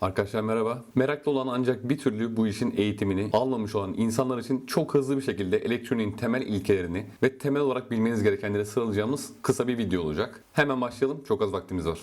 Arkadaşlar merhaba. Meraklı olan ancak bir türlü bu işin eğitimini almamış olan insanlar için çok hızlı bir şekilde elektroniğin temel ilkelerini ve temel olarak bilmeniz gerekenleri sıralayacağımız kısa bir video olacak. Hemen başlayalım. Çok az vaktimiz var.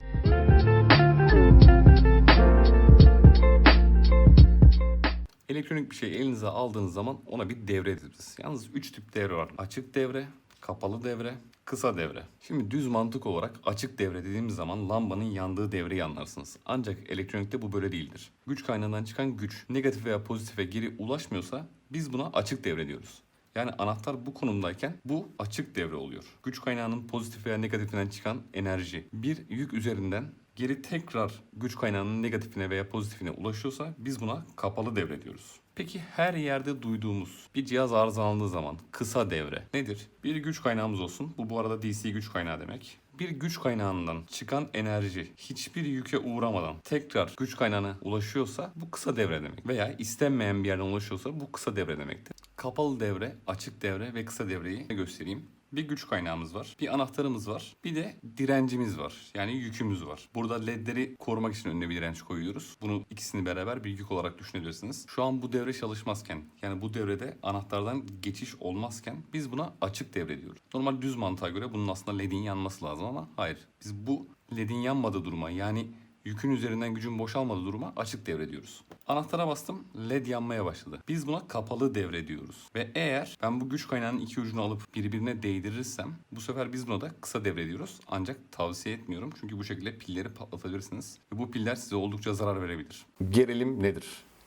Elektronik bir şey elinize aldığınız zaman ona bir devre deriz. Yalnız 3 tip devre var. Açık devre, kapalı devre, kısa devre. Şimdi düz mantık olarak açık devre dediğimiz zaman lambanın yandığı devreyi anlarsınız. Ancak elektronikte bu böyle değildir. Güç kaynağından çıkan güç negatif veya pozitife geri ulaşmıyorsa biz buna açık devre diyoruz. Yani anahtar bu konumdayken bu açık devre oluyor. Güç kaynağının pozitif veya negatifinden çıkan enerji bir yük üzerinden geri tekrar güç kaynağının negatifine veya pozitifine ulaşıyorsa biz buna kapalı devre diyoruz. Peki her yerde duyduğumuz bir cihaz arızalandığı zaman kısa devre nedir? Bir güç kaynağımız olsun. Bu bu arada DC güç kaynağı demek. Bir güç kaynağından çıkan enerji hiçbir yüke uğramadan tekrar güç kaynağına ulaşıyorsa bu kısa devre demek. Veya istenmeyen bir yerden ulaşıyorsa bu kısa devre demektir. Kapalı devre, açık devre ve kısa devreyi göstereyim. Bir güç kaynağımız var, bir anahtarımız var, bir de direncimiz var. Yani yükümüz var. Burada ledleri korumak için önüne bir direnç koyuyoruz. Bunu ikisini beraber bir yük olarak düşünebilirsiniz. Şu an bu devre çalışmazken, yani bu devrede anahtardan geçiş olmazken biz buna açık devre diyoruz. Normal düz mantığa göre bunun aslında ledin yanması lazım ama hayır. Biz bu ledin yanmadığı duruma yani yükün üzerinden gücün boşalmadığı duruma açık devre diyoruz. Anahtara bastım, led yanmaya başladı. Biz buna kapalı devre diyoruz. Ve eğer ben bu güç kaynağının iki ucunu alıp birbirine değdirirsem bu sefer biz buna da kısa devre diyoruz. Ancak tavsiye etmiyorum çünkü bu şekilde pilleri patlatabilirsiniz. Ve bu piller size oldukça zarar verebilir. Gerilim nedir?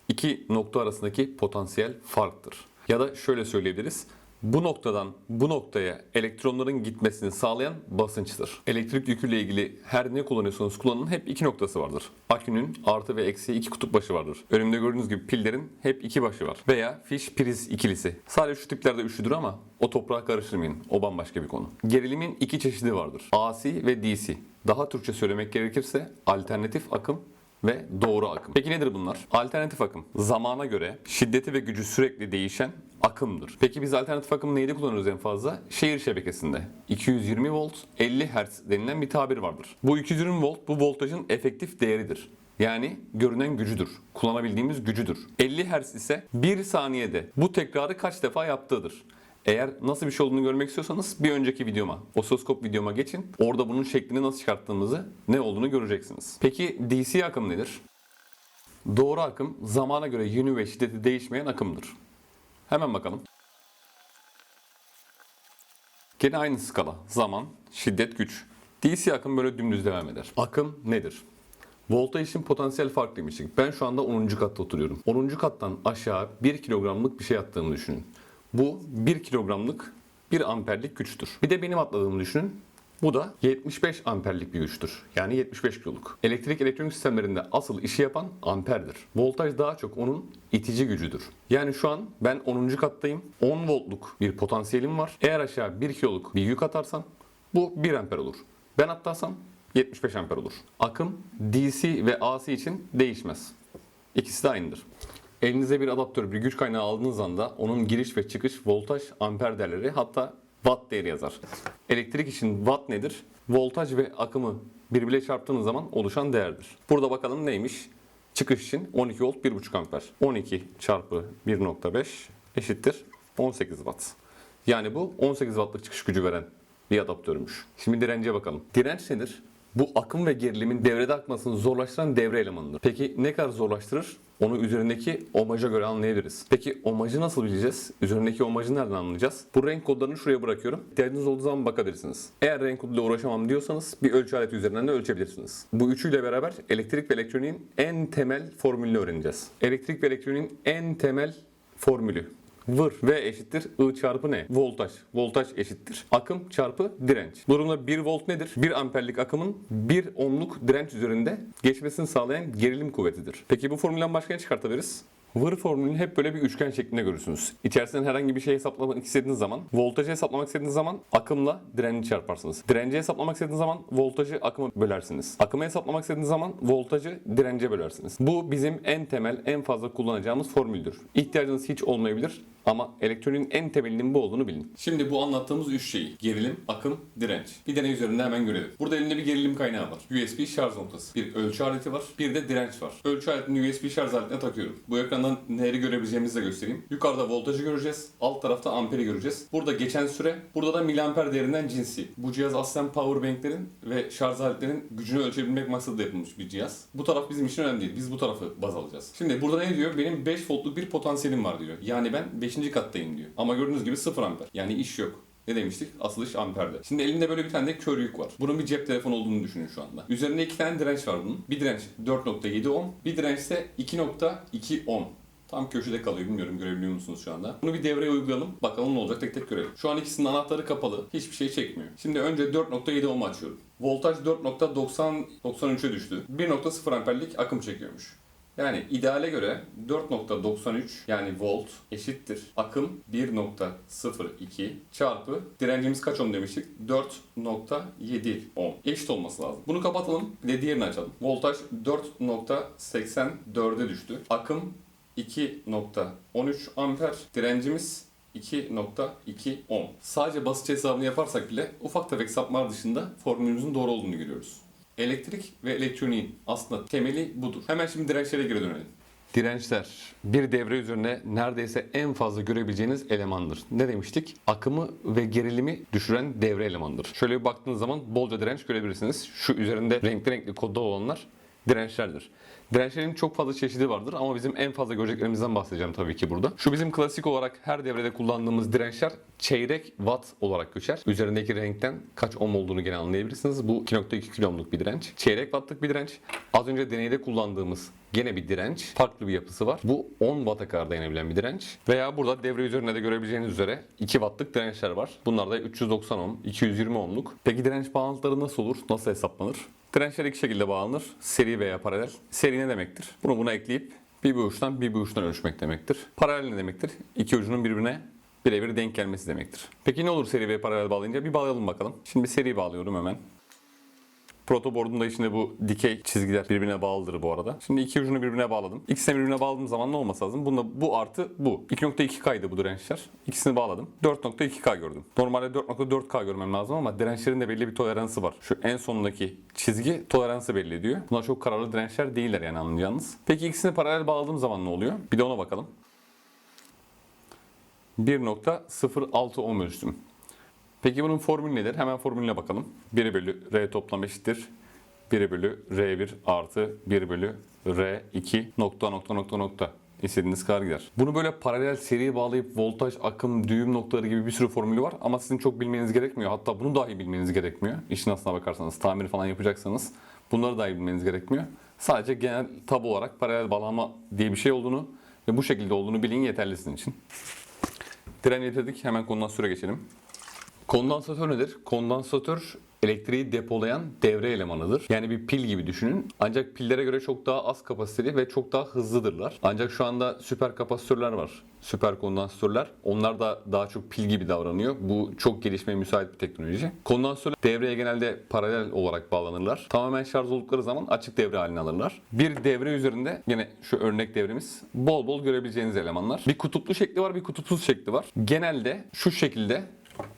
İki nokta arasındaki potansiyel farktır. Ya da şöyle söyleyebiliriz. Bu noktadan bu noktaya elektronların gitmesini sağlayan basınçtır. Elektrik yüküyle ilgili her ne kullanıyorsanız kullanın hep iki noktası vardır. Akünün artı ve eksi iki kutup başı vardır. Önümde gördüğünüz gibi pillerin hep iki başı var. Veya fiş priz ikilisi. Sadece şu tiplerde üçlüdür ama o toprağa karıştırmayın. O bambaşka bir konu. Gerilimin iki çeşidi vardır. AC ve DC. Daha Türkçe söylemek gerekirse alternatif akım ve doğru akım. Peki nedir bunlar? Alternatif akım zamana göre şiddeti ve gücü sürekli değişen akımdır. Peki biz alternatif akımı neyde kullanıyoruz en fazla? Şehir şebekesinde. 220 volt 50 Hz denilen bir tabir vardır. Bu 220 volt bu voltajın efektif değeridir. Yani görünen gücüdür. Kullanabildiğimiz gücüdür. 50 Hz ise 1 saniyede bu tekrarı kaç defa yaptığıdır. Eğer nasıl bir şey olduğunu görmek istiyorsanız bir önceki videoma, osiloskop videoma geçin. Orada bunun şeklini nasıl çıkarttığımızı, ne olduğunu göreceksiniz. Peki DC akım nedir? Doğru akım zamana göre yönü ve şiddeti değişmeyen akımdır. Hemen bakalım. Gene aynı skala. Zaman, şiddet, güç. DC akım böyle dümdüz devam eder. Akım nedir? Voltaj için potansiyel fark demiştik. Ben şu anda 10. katta oturuyorum. 10. kattan aşağı 1 kilogramlık bir şey attığımı düşünün. Bu 1 kilogramlık 1 amperlik güçtür. Bir de benim atladığımı düşünün. Bu da 75 amperlik bir güçtür. Yani 75 kiloluk. Elektrik elektronik sistemlerinde asıl işi yapan amperdir. Voltaj daha çok onun itici gücüdür. Yani şu an ben 10. kattayım. 10 voltluk bir potansiyelim var. Eğer aşağı 1 kiloluk bir yük atarsam bu 1 amper olur. Ben atlarsam 75 amper olur. Akım DC ve AC için değişmez. İkisi de aynıdır. Elinize bir adaptör, bir güç kaynağı aldığınız anda onun giriş ve çıkış voltaj, amper değerleri hatta watt değeri yazar. Elektrik için watt nedir? Voltaj ve akımı birbirine çarptığınız zaman oluşan değerdir. Burada bakalım neymiş? Çıkış için 12 volt 1,5 amper. 12 çarpı 1.5 eşittir 18 watt. Yani bu 18 wattlık çıkış gücü veren bir adaptörmüş. Şimdi dirence bakalım. Direnç nedir? Bu akım ve gerilimin devrede akmasını zorlaştıran devre elemanıdır. Peki ne kadar zorlaştırır? Onu üzerindeki omaja göre anlayabiliriz. Peki omajı nasıl bileceğiz? Üzerindeki omajı nereden anlayacağız? Bu renk kodlarını şuraya bırakıyorum. İhtiyacınız olduğu zaman bakabilirsiniz. Eğer renk koduyla uğraşamam diyorsanız bir ölçü aleti üzerinden de ölçebilirsiniz. Bu üçüyle beraber elektrik ve elektroniğin en temel formülünü öğreneceğiz. Elektrik ve elektroniğin en temel formülü. Vır V eşittir I çarpı ne? Voltaj. Voltaj eşittir. Akım çarpı direnç. Durumda 1 volt nedir? 1 amperlik akımın 1 ohmluk direnç üzerinde geçmesini sağlayan gerilim kuvvetidir. Peki bu formülden başka ne çıkartabiliriz? Vır formülünü hep böyle bir üçgen şeklinde görürsünüz. İçerisinden herhangi bir şey hesaplamak istediğiniz zaman, voltajı hesaplamak istediğiniz zaman akımla direnci çarparsınız. Direnci hesaplamak istediğiniz zaman voltajı akıma bölersiniz. Akımı hesaplamak istediğiniz zaman voltajı dirence bölersiniz. Bu bizim en temel, en fazla kullanacağımız formüldür. İhtiyacınız hiç olmayabilir Ama elektroniğin en temelinin bu olduğunu bilin. Şimdi bu anlattığımız üç şeyi gerilim, akım, direnç. Bir deney üzerinde hemen görelim. Burada elinde bir gerilim kaynağı var. USB şarj noktası. Bir ölçü aleti var. Bir de direnç var. Ölçü aletini USB şarj aletine takıyorum. Bu ekrandan neleri görebileceğimizi de göstereyim. Yukarıda voltajı göreceğiz. Alt tarafta amperi göreceğiz. Burada geçen süre. Burada da miliamper değerinden cinsi. Bu cihaz aslen power banklerin ve şarj aletlerinin gücünü ölçebilmek maksadıyla yapılmış bir cihaz. Bu taraf bizim için önemli değil. Biz bu tarafı baz alacağız. Şimdi burada ne diyor? Benim 5 voltluk bir potansiyelim var diyor. Yani ben 5. kattayım diyor. Ama gördüğünüz gibi 0 amper. Yani iş yok. Ne demiştik? Asıl iş amperde. Şimdi elinde böyle bir tane de kör yük var. Bunun bir cep telefonu olduğunu düşünün şu anda. Üzerinde iki tane direnç var bunun. Bir direnç 4.7 ohm, bir direnç ise 2.2 ohm. Tam köşede kalıyor bilmiyorum görebiliyor musunuz şu anda. Bunu bir devreye uygulayalım. Bakalım ne olacak tek tek görelim. Şu an ikisinin anahtarı kapalı. Hiçbir şey çekmiyor. Şimdi önce 4.7 ohm açıyorum. Voltaj 4.90-93'e düştü. 1.0 amperlik akım çekiyormuş. Yani ideale göre 4.93 yani volt eşittir akım 1.02 çarpı direncimiz kaç ohm demiştik? 4.7 ohm. Eşit olması lazım. Bunu kapatalım. Bir diğerini açalım. Voltaj 4.84'e düştü. Akım 2.13 amper. Direncimiz 2.2 ohm. Sadece basınç hesabını yaparsak bile ufak tefek sapmalar dışında formülümüzün doğru olduğunu görüyoruz. Elektrik ve elektroniğin aslında temeli budur. Hemen şimdi dirençlere geri dönelim. Dirençler bir devre üzerine neredeyse en fazla görebileceğiniz elemandır. Ne demiştik? Akımı ve gerilimi düşüren devre elemanıdır. Şöyle bir baktığınız zaman bolca direnç görebilirsiniz. Şu üzerinde renkli renkli kodda olanlar dirençlerdir. Dirençlerin çok fazla çeşidi vardır ama bizim en fazla göreceklerimizden bahsedeceğim tabii ki burada. Şu bizim klasik olarak her devrede kullandığımız dirençler çeyrek watt olarak geçer. Üzerindeki renkten kaç ohm olduğunu gene anlayabilirsiniz. Bu 2.2 kilo ohmluk bir direnç. Çeyrek wattlık bir direnç. Az önce deneyde kullandığımız gene bir direnç. Farklı bir yapısı var. Bu 10 watt'a kadar dayanabilen bir direnç. Veya burada devre üzerinde de görebileceğiniz üzere 2 wattlık dirençler var. Bunlar da 390 ohm, 220 ohmluk. Peki direnç bağlantıları nasıl olur? Nasıl hesaplanır? Dirençler iki şekilde bağlanır. Seri veya paralel. Seri ne demektir? Bunu buna ekleyip bir bir uçtan bir bir uçtan ölçmek demektir. Paralel ne demektir? İki ucunun birbirine birebir denk gelmesi demektir. Peki ne olur seri ve paralel bağlayınca? Bir bağlayalım bakalım. Şimdi seri bağlıyorum hemen. Protoboard'un da içinde bu dikey çizgiler birbirine bağlıdır bu arada. Şimdi iki ucunu birbirine bağladım. İkisini birbirine bağladığım zaman ne olması lazım? Bunda bu artı bu. 2.2K'ydı bu dirençler. İkisini bağladım. 4.2K gördüm. Normalde 4.4K görmem lazım ama dirençlerin de belli bir toleransı var. Şu en sondaki çizgi toleransı belli ediyor. Bunlar çok kararlı dirençler değiller yani anlayacağınız. Peki ikisini paralel bağladığım zaman ne oluyor? Bir de ona bakalım. 1.06 ohm ölçtüm. Peki bunun formülü nedir? Hemen formülüne bakalım. 1 bölü R toplam eşittir. 1 bölü R1 artı 1 bölü R2 nokta nokta nokta nokta. İstediğiniz kadar gider. Bunu böyle paralel seri bağlayıp voltaj, akım, düğüm noktaları gibi bir sürü formülü var ama sizin çok bilmeniz gerekmiyor. Hatta bunu dahi bilmeniz gerekmiyor. İşin aslına bakarsanız, tamir falan yapacaksanız bunları dahi bilmeniz gerekmiyor. Sadece genel tabu olarak paralel bağlama diye bir şey olduğunu ve bu şekilde olduğunu bilin yeterli sizin için. Tren getirdik. Hemen kondansöre geçelim. Kondansatör nedir? Kondansatör elektriği depolayan devre elemanıdır. Yani bir pil gibi düşünün. Ancak pillere göre çok daha az kapasiteli ve çok daha hızlıdırlar. Ancak şu anda süper kapasitörler var. Süper kondansatörler. Onlar da daha çok pil gibi davranıyor. Bu çok gelişmeye müsait bir teknoloji. Kondansatörler devreye genelde paralel olarak bağlanırlar. Tamamen şarj oldukları zaman açık devre haline alırlar. Bir devre üzerinde yine şu örnek devremiz bol bol görebileceğiniz elemanlar. Bir kutuplu şekli var, bir kutupsuz şekli var. Genelde şu şekilde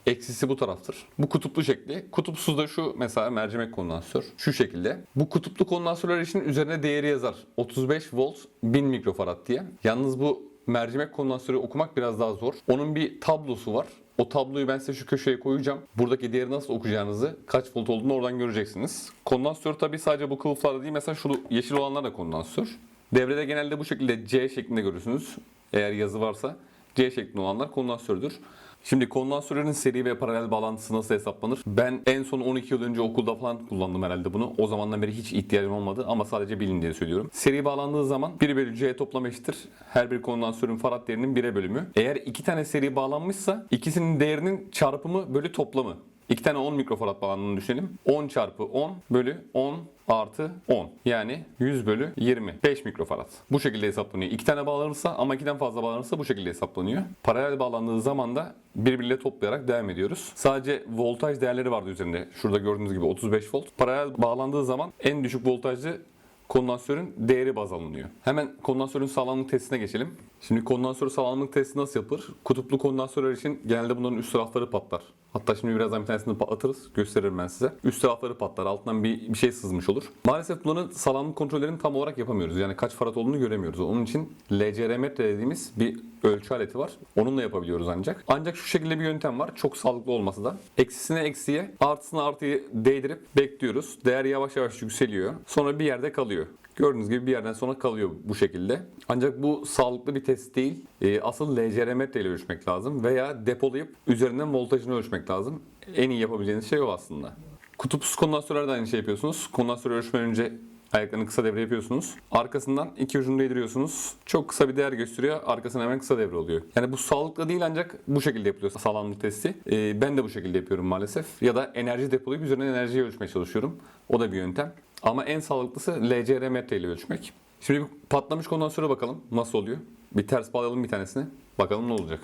Eksisi bu taraftır. Bu kutuplu şekli. Kutupsuz da şu mesela mercimek kondansatör. Şu şekilde. Bu kutuplu kondansatörler için üzerine değeri yazar. 35 volt 1000 mikrofarad diye. Yalnız bu mercimek kondansatörü okumak biraz daha zor. Onun bir tablosu var. O tabloyu ben size şu köşeye koyacağım. Buradaki değeri nasıl okuyacağınızı, kaç volt olduğunu oradan göreceksiniz. Kondansatör tabii sadece bu kılıflarda değil. Mesela şu yeşil olanlar da kondansatör. Devrede genelde bu şekilde C şeklinde görürsünüz. Eğer yazı varsa C şeklinde olanlar kondansatördür. Şimdi kondansatörün seri ve paralel bağlantısı nasıl hesaplanır? Ben en son 12 yıl önce okulda falan kullandım herhalde bunu. O zamandan beri hiç ihtiyacım olmadı ama sadece bilin diye söylüyorum. Seri bağlandığı zaman 1 bölü C toplam eşittir. Her bir kondansatörün farad değerinin 1'e bölümü. Eğer iki tane seri bağlanmışsa ikisinin değerinin çarpımı bölü toplamı. İki tane 10 mikrofarad bağlandığını düşünelim. 10 çarpı 10 bölü 10 artı 10. Yani 100 bölü 20. 5 mikrofarad. Bu şekilde hesaplanıyor. İki tane bağlanırsa ama ikiden fazla bağlanırsa bu şekilde hesaplanıyor. Paralel bağlandığı zaman da birbiriyle toplayarak devam ediyoruz. Sadece voltaj değerleri vardı üzerinde. Şurada gördüğünüz gibi 35 volt. Paralel bağlandığı zaman en düşük voltajlı kondansörün değeri baz alınıyor. Hemen kondansörün sağlamlık testine geçelim. Şimdi kondansör sağlamlık testi nasıl yapılır? Kutuplu kondansörler için genelde bunların üst tarafları patlar. Hatta şimdi birazdan bir tanesini patlatırız. Gösteririm ben size. Üst tarafları patlar. Altından bir, bir şey sızmış olur. Maalesef bunların sağlamlık kontrollerini tam olarak yapamıyoruz. Yani kaç farad olduğunu göremiyoruz. Onun için LCR metre dediğimiz bir ölçü aleti var. Onunla yapabiliyoruz ancak. Ancak şu şekilde bir yöntem var. Çok sağlıklı olmasa da. Eksisine eksiye, artısına artıyı değdirip bekliyoruz. Değer yavaş yavaş yükseliyor. Sonra bir yerde kalıyor. Gördüğünüz gibi bir yerden sonra kalıyor bu şekilde. Ancak bu sağlıklı bir test değil. Ee, asıl LCR metre ile ölçmek lazım veya depolayıp üzerinden voltajını ölçmek lazım. En iyi yapabileceğiniz şey o aslında. Kutupsuz kondansörlerde aynı şey yapıyorsunuz. Kondansörü ölçmeden önce ayaklarını kısa devre yapıyorsunuz. Arkasından iki ucunu değdiriyorsunuz. Çok kısa bir değer gösteriyor. Arkasına hemen kısa devre oluyor. Yani bu sağlıklı değil ancak bu şekilde yapılıyor sağlamlık testi. Ee, ben de bu şekilde yapıyorum maalesef. Ya da enerji depolayıp üzerinden enerjiyi ölçmeye çalışıyorum. O da bir yöntem. Ama en sağlıklısı LCR metre ile ölçmek. Şimdi bir patlamış kondansöre bakalım nasıl oluyor. Bir ters bağlayalım bir tanesini. Bakalım ne olacak.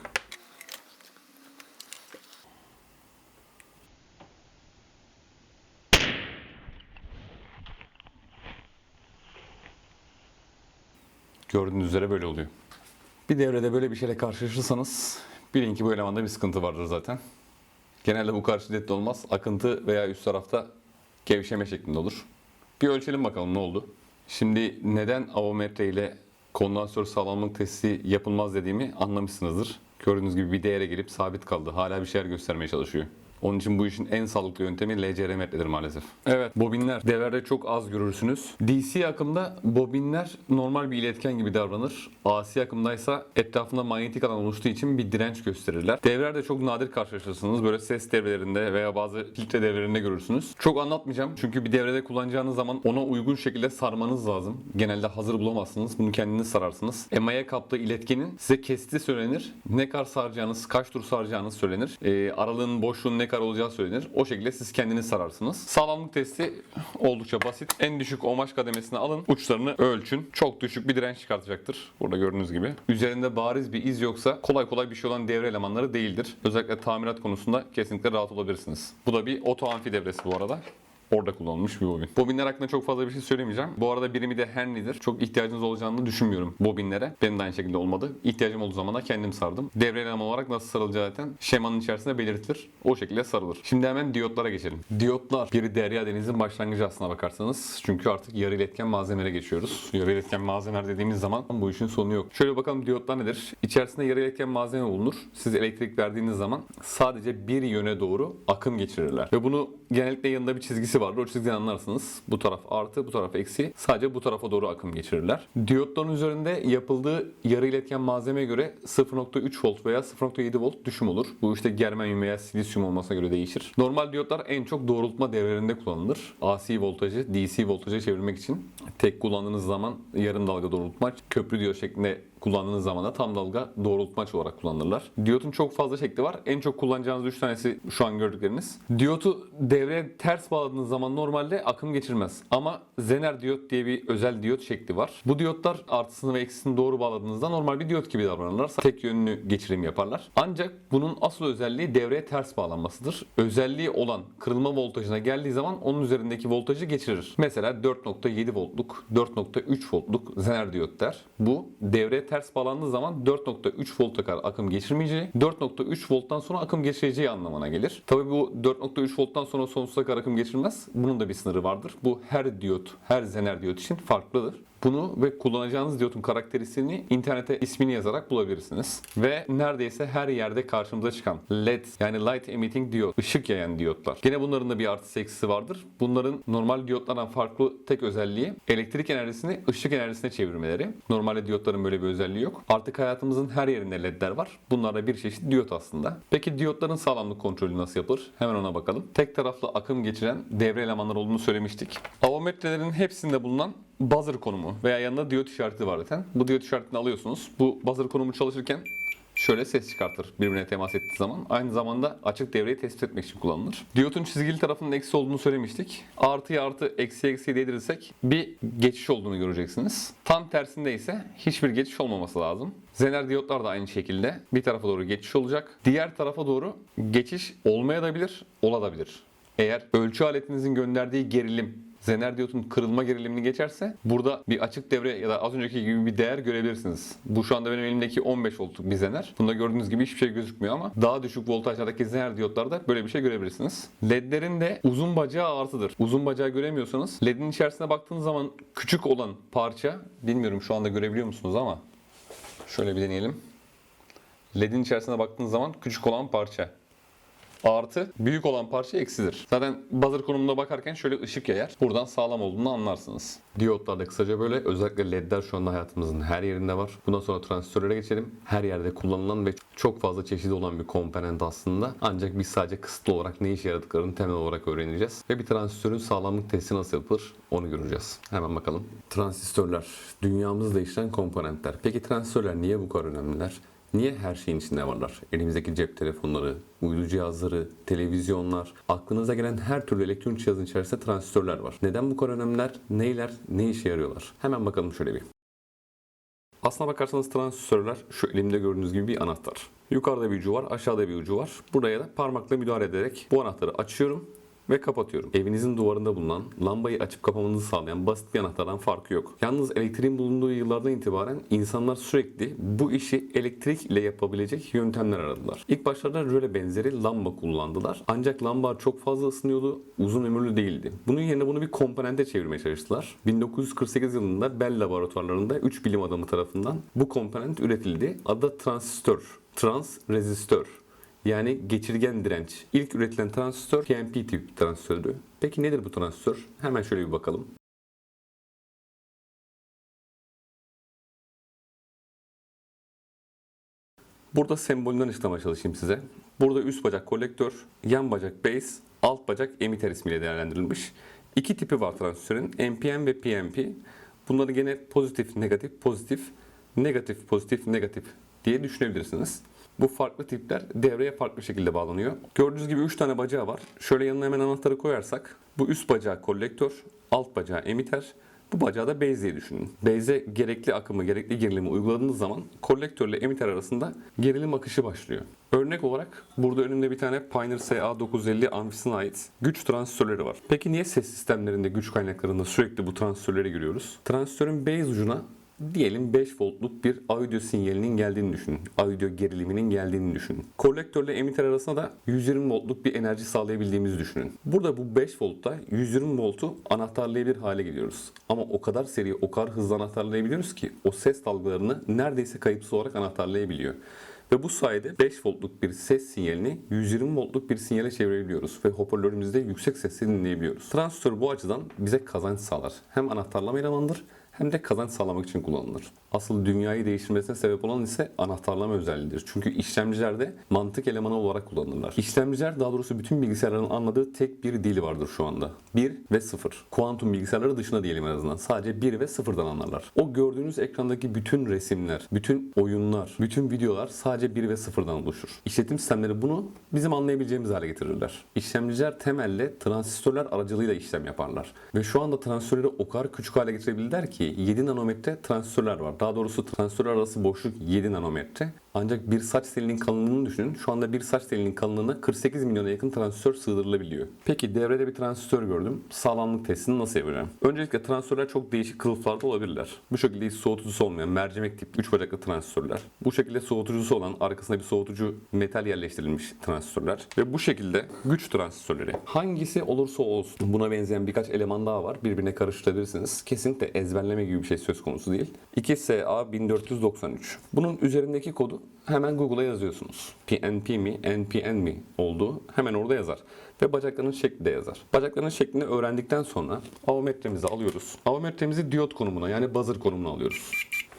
Gördüğünüz üzere böyle oluyor. Bir devrede böyle bir şeyle karşılaşırsanız bilin ki bu elemanda bir sıkıntı vardır zaten. Genelde bu şiddetli olmaz. Akıntı veya üst tarafta gevşeme şeklinde olur. Bir ölçelim bakalım ne oldu. Şimdi neden avometre ile kondansör sağlamlık testi yapılmaz dediğimi anlamışsınızdır. Gördüğünüz gibi bir değere gelip sabit kaldı. Hala bir şeyler göstermeye çalışıyor. Onun için bu işin en sağlıklı yöntemi LCR metredir maalesef. Evet, bobinler devrede çok az görürsünüz. DC akımda bobinler normal bir iletken gibi davranır. AC akımdaysa etrafında manyetik alan oluştuğu için bir direnç gösterirler. Devrelerde çok nadir karşılaşırsınız. Böyle ses devrelerinde veya bazı filtre devrelerinde görürsünüz. Çok anlatmayacağım çünkü bir devrede kullanacağınız zaman ona uygun şekilde sarmanız lazım. Genelde hazır bulamazsınız. Bunu kendiniz sararsınız. EMA'ya kaptığı iletkenin size kesti söylenir. Ne kadar saracağınız, kaç tur saracağınız söylenir. Ee, aralığın boşluğun ne kadar olacağı söylenir. O şekilde siz kendiniz sararsınız. Sağlamlık testi oldukça basit. En düşük ohmaj kademesini alın. Uçlarını ölçün. Çok düşük bir direnç çıkartacaktır. Burada gördüğünüz gibi. Üzerinde bariz bir iz yoksa kolay kolay bir şey olan devre elemanları değildir. Özellikle tamirat konusunda kesinlikle rahat olabilirsiniz. Bu da bir oto amfi devresi bu arada. Orada kullanılmış bir bobin. Bobinler hakkında çok fazla bir şey söylemeyeceğim. Bu arada birimi de Henry'dir. Çok ihtiyacınız olacağını düşünmüyorum bobinlere. Benim de aynı şekilde olmadı. İhtiyacım olduğu zaman da kendim sardım. Devre eleman olarak nasıl sarılacağı zaten şemanın içerisinde belirtilir. O şekilde sarılır. Şimdi hemen diyotlara geçelim. Diyotlar bir derya denizin başlangıcı aslına bakarsanız. Çünkü artık yarı iletken malzemelere geçiyoruz. Yarı iletken malzemeler dediğimiz zaman bu işin sonu yok. Şöyle bakalım diyotlar nedir? İçerisinde yarı iletken malzeme bulunur. Siz elektrik verdiğiniz zaman sadece bir yöne doğru akım geçirirler. Ve bunu genellikle yanında bir çizgisi vardır. O çizgiden anlarsınız. Bu taraf artı, bu taraf eksi. Sadece bu tarafa doğru akım geçirirler. Diyotların üzerinde yapıldığı yarı iletken malzemeye göre 0.3 volt veya 0.7 volt düşüm olur. Bu işte germanyum veya silisyum olmasına göre değişir. Normal diyotlar en çok doğrultma devrelerinde kullanılır. AC voltajı DC voltaja çevirmek için tek kullandığınız zaman yarım dalga doğrultmaç, köprü diyot şeklinde kullandığınız zaman da tam dalga doğrultmaç olarak kullanırlar. Diyotun çok fazla şekli var. En çok kullanacağınız 3 tanesi şu an gördükleriniz. Diyotu devreye ters bağladığınız zaman normalde akım geçirmez. Ama zener diyot diye bir özel diyot şekli var. Bu diyotlar artısını ve eksisini doğru bağladığınızda normal bir diyot gibi davranırlar. Tek yönlü geçirim yaparlar. Ancak bunun asıl özelliği devreye ters bağlanmasıdır. Özelliği olan kırılma voltajına geldiği zaman onun üzerindeki voltajı geçirir. Mesela 4.7 voltluk, 4.3 voltluk zener diyot der. Bu devreye ters bağlandığı zaman 4.3 volta kadar akım geçirmeyeceği, 4.3 volttan sonra akım geçireceği anlamına gelir. Tabii bu 4.3 volttan sonra sonsuza kadar akım geçirmez. Bunun da bir sınırı vardır. Bu her diyot, her zener diyot için farklıdır. Bunu ve kullanacağınız diyotun karakteristiğini internete ismini yazarak bulabilirsiniz. Ve neredeyse her yerde karşımıza çıkan LED yani Light Emitting Diyot, ışık yayan diyotlar. Gene bunların da bir artı eksisi vardır. Bunların normal diyotlardan farklı tek özelliği elektrik enerjisini ışık enerjisine çevirmeleri. Normalde diyotların böyle bir özelliği yok. Artık hayatımızın her yerinde LED'ler var. Bunlar da bir çeşit diyot aslında. Peki diyotların sağlamlık kontrolü nasıl yapılır? Hemen ona bakalım. Tek taraflı akım geçiren devre elemanlar olduğunu söylemiştik. Avometrelerin hepsinde bulunan buzzer konumu veya yanında diyot işareti var zaten. Bu diyot işaretini alıyorsunuz. Bu buzzer konumu çalışırken şöyle ses çıkartır birbirine temas ettiği zaman. Aynı zamanda açık devreyi tespit etmek için kullanılır. Diyotun çizgili tarafının eksi olduğunu söylemiştik. Artıya artı eksi eksi değdirirsek bir geçiş olduğunu göreceksiniz. Tam tersinde ise hiçbir geçiş olmaması lazım. Zener diyotlar da aynı şekilde bir tarafa doğru geçiş olacak. Diğer tarafa doğru geçiş olmayabilir, olabilir. Eğer ölçü aletinizin gönderdiği gerilim zener diyotun kırılma gerilimini geçerse burada bir açık devre ya da az önceki gibi bir değer görebilirsiniz. Bu şu anda benim elimdeki 15 voltluk bir zener. Bunda gördüğünüz gibi hiçbir şey gözükmüyor ama daha düşük voltajlardaki zener diyotlarda böyle bir şey görebilirsiniz. LED'lerin de uzun bacağı artıdır. Uzun bacağı göremiyorsanız LED'in içerisine baktığınız zaman küçük olan parça bilmiyorum şu anda görebiliyor musunuz ama şöyle bir deneyelim. LED'in içerisine baktığınız zaman küçük olan parça. Artı büyük olan parça eksidir. Zaten buzzer konumuna bakarken şöyle ışık yayar. Buradan sağlam olduğunu anlarsınız. Diyotlar da kısaca böyle. Özellikle ledler şu anda hayatımızın her yerinde var. Bundan sonra transistörlere geçelim. Her yerde kullanılan ve çok fazla çeşidi olan bir komponent aslında. Ancak biz sadece kısıtlı olarak ne işe yaradıklarını temel olarak öğreneceğiz. Ve bir transistörün sağlamlık testi nasıl yapılır onu göreceğiz. Hemen bakalım. Transistörler. Dünyamızı değiştiren komponentler. Peki transistörler niye bu kadar önemliler? Niye her şeyin içinde varlar? Elimizdeki cep telefonları, uydu cihazları, televizyonlar, aklınıza gelen her türlü elektronik cihazın içerisinde transistörler var. Neden bu kadar önemliler? Neyler? Ne işe yarıyorlar? Hemen bakalım şöyle bir. Aslına bakarsanız transistörler şu elimde gördüğünüz gibi bir anahtar. Yukarıda bir ucu var, aşağıda bir ucu var. Buraya da parmakla müdahale ederek bu anahtarı açıyorum ve kapatıyorum. Evinizin duvarında bulunan, lambayı açıp kapamanızı sağlayan basit bir anahtardan farkı yok. Yalnız elektriğin bulunduğu yıllardan itibaren insanlar sürekli bu işi elektrik ile yapabilecek yöntemler aradılar. İlk başlarda röle benzeri lamba kullandılar. Ancak lamba çok fazla ısınıyordu, uzun ömürlü değildi. Bunun yerine bunu bir komponente çevirmeye çalıştılar. 1948 yılında Bell laboratuvarlarında 3 bilim adamı tarafından bu komponent üretildi. Adı transistör, trans rezistör. Yani geçirgen direnç. İlk üretilen transistör PNP tip transistördü. Peki nedir bu transistör? Hemen şöyle bir bakalım. Burada sembolünden açıklamaya çalışayım size. Burada üst bacak kolektör, yan bacak base, alt bacak emitter ismiyle değerlendirilmiş. İki tipi var transistörün. NPN ve PNP. Bunları gene pozitif, negatif, pozitif, negatif, pozitif, negatif diye düşünebilirsiniz. Bu farklı tipler devreye farklı şekilde bağlanıyor. Gördüğünüz gibi 3 tane bacağı var. Şöyle yanına hemen anahtarı koyarsak bu üst bacağı kolektör, alt bacağı emitter, bu bacağı da base diye düşünün. Base'e gerekli akımı, gerekli gerilimi uyguladığınız zaman kolektörle emitter arasında gerilim akışı başlıyor. Örnek olarak burada önümde bir tane Pioneer SA950 amfisine ait güç transistörleri var. Peki niye ses sistemlerinde güç kaynaklarında sürekli bu transistörleri görüyoruz? Transistörün base ucuna diyelim 5 voltluk bir audio sinyalinin geldiğini düşünün. Audio geriliminin geldiğini düşünün. Kolektörle emitter arasında da 120 voltluk bir enerji sağlayabildiğimizi düşünün. Burada bu 5 voltta 120 voltu anahtarlayabilir hale geliyoruz. Ama o kadar seri, o kadar hızlı anahtarlayabiliyoruz ki o ses dalgalarını neredeyse kayıpsız olarak anahtarlayabiliyor. Ve bu sayede 5 voltluk bir ses sinyalini 120 voltluk bir sinyale çevirebiliyoruz ve hoparlörümüzde yüksek sesle dinleyebiliyoruz. Transistör bu açıdan bize kazanç sağlar. Hem anahtarlama elemanıdır hem de kazanç sağlamak için kullanılır. Asıl dünyayı değiştirmesine sebep olan ise anahtarlama özelliğidir. Çünkü işlemcilerde mantık elemanı olarak kullanılırlar. İşlemciler daha doğrusu bütün bilgisayarların anladığı tek bir dil vardır şu anda. 1 ve 0. Kuantum bilgisayarları dışında diyelim en azından. Sadece 1 ve 0'dan anlarlar. O gördüğünüz ekrandaki bütün resimler, bütün oyunlar, bütün videolar sadece 1 ve 0'dan oluşur. İşletim sistemleri bunu bizim anlayabileceğimiz hale getirirler. İşlemciler temelle transistörler aracılığıyla işlem yaparlar. Ve şu anda transistörleri o kadar küçük hale getirebilirler ki 7 nanometre transistörler var. Daha doğrusu transistörler arası boşluk 7 nanometre. Ancak bir saç telinin kalınlığını düşünün. Şu anda bir saç telinin kalınlığına 48 milyona yakın transistör sığdırılabiliyor. Peki devrede bir transistör gördüm. Sağlamlık testini nasıl yapacağım? Öncelikle transistörler çok değişik kılıflarda olabilirler. Bu şekilde hiç soğutucusu olmayan mercimek tip 3 bacaklı transistörler. Bu şekilde soğutucusu olan arkasında bir soğutucu metal yerleştirilmiş transistörler. Ve bu şekilde güç transistörleri. Hangisi olursa olsun buna benzeyen birkaç eleman daha var. Birbirine karıştırabilirsiniz. Kesinlikle ezberleme gibi bir şey söz konusu değil. 2SA1493. Bunun üzerindeki kodu hemen Google'a yazıyorsunuz. PNP mi, NPN mi olduğu hemen orada yazar. Ve bacaklarının şekli de yazar. Bacaklarının şeklini öğrendikten sonra avometremizi alıyoruz. Avometremizi diyot konumuna yani buzzer konumuna alıyoruz.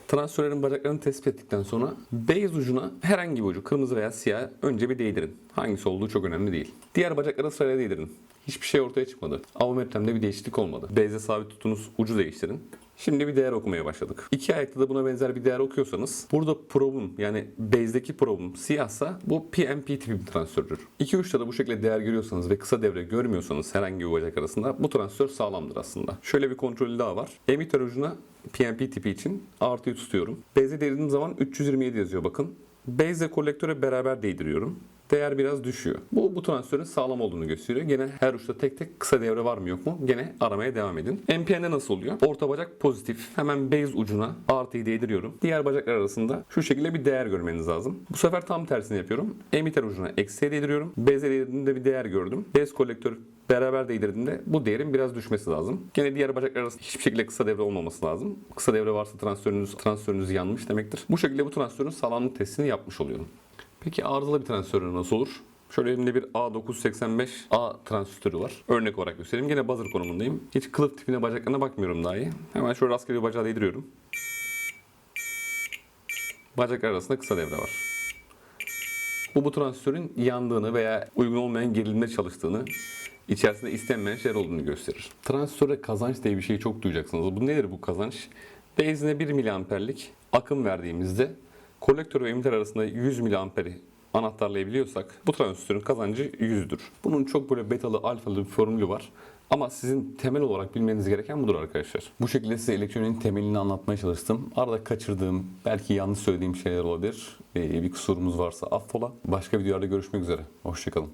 Transistörlerin bacaklarını tespit ettikten sonra base ucuna herhangi bir ucu kırmızı veya siyah önce bir değdirin. Hangisi olduğu çok önemli değil. Diğer bacaklara sırayla değdirin. Hiçbir şey ortaya çıkmadı. Avometremde bir değişiklik olmadı. Base'e sabit tuttuğunuz ucu değiştirin. Şimdi bir değer okumaya başladık. İki ayakta da buna benzer bir değer okuyorsanız burada probe'un yani base'deki probe'un siyahsa bu PNP tipi bir transistördür. İki uçta da bu şekilde değer görüyorsanız ve kısa devre görmüyorsanız herhangi bir bacak arasında bu transistör sağlamdır aslında. Şöyle bir kontrolü daha var. Emitter ucuna PNP tipi için artıyı tutuyorum. Base'e değdirdiğim zaman 327 yazıyor bakın. Base ile kolektöre beraber değdiriyorum. Değer biraz düşüyor. Bu bu transistörün sağlam olduğunu gösteriyor. Gene her uçta tek tek kısa devre var mı yok mu? Gene aramaya devam edin. NPN'de nasıl oluyor? Orta bacak pozitif. Hemen base ucuna artıyı değdiriyorum. Diğer bacaklar arasında şu şekilde bir değer görmeniz lazım. Bu sefer tam tersini yapıyorum. Emitter ucuna eksiye değdiriyorum. Base'e değdirdiğimde bir değer gördüm. Base kolektör beraber değdirdiğimde bu değerin biraz düşmesi lazım. Gene diğer bacaklar arasında hiçbir şekilde kısa devre olmaması lazım. Kısa devre varsa transistörünüz, transistörünüz yanmış demektir. Bu şekilde bu transistörün sağlamlık testini yapmış oluyorum. Peki arızalı bir transistör nasıl olur? Şöyle elimde bir A985A transistörü var. Örnek olarak göstereyim. Gene buzzer konumundayım. Hiç kılıf tipine bacaklarına bakmıyorum dahi. Hemen şöyle rastgele bir bacağı değdiriyorum. Bacaklar arasında kısa devre var. Bu bu transistörün yandığını veya uygun olmayan gerilimde çalıştığını, içerisinde istenmeyen şeyler olduğunu gösterir. Transistörde kazanç diye bir şeyi çok duyacaksınız. Bu nedir bu kazanç? Base'ine 1 miliamperlik akım verdiğimizde kolektör ve emitter arasında 100 miliamperi anahtarlayabiliyorsak bu transistörün kazancı 100'dür. Bunun çok böyle betalı, alfalı bir formülü var. Ama sizin temel olarak bilmeniz gereken budur arkadaşlar. Bu şekilde size elektroniğin temelini anlatmaya çalıştım. Arada kaçırdığım, belki yanlış söylediğim şeyler olabilir. Ee, bir kusurumuz varsa affola. Başka videolarda görüşmek üzere. Hoşçakalın.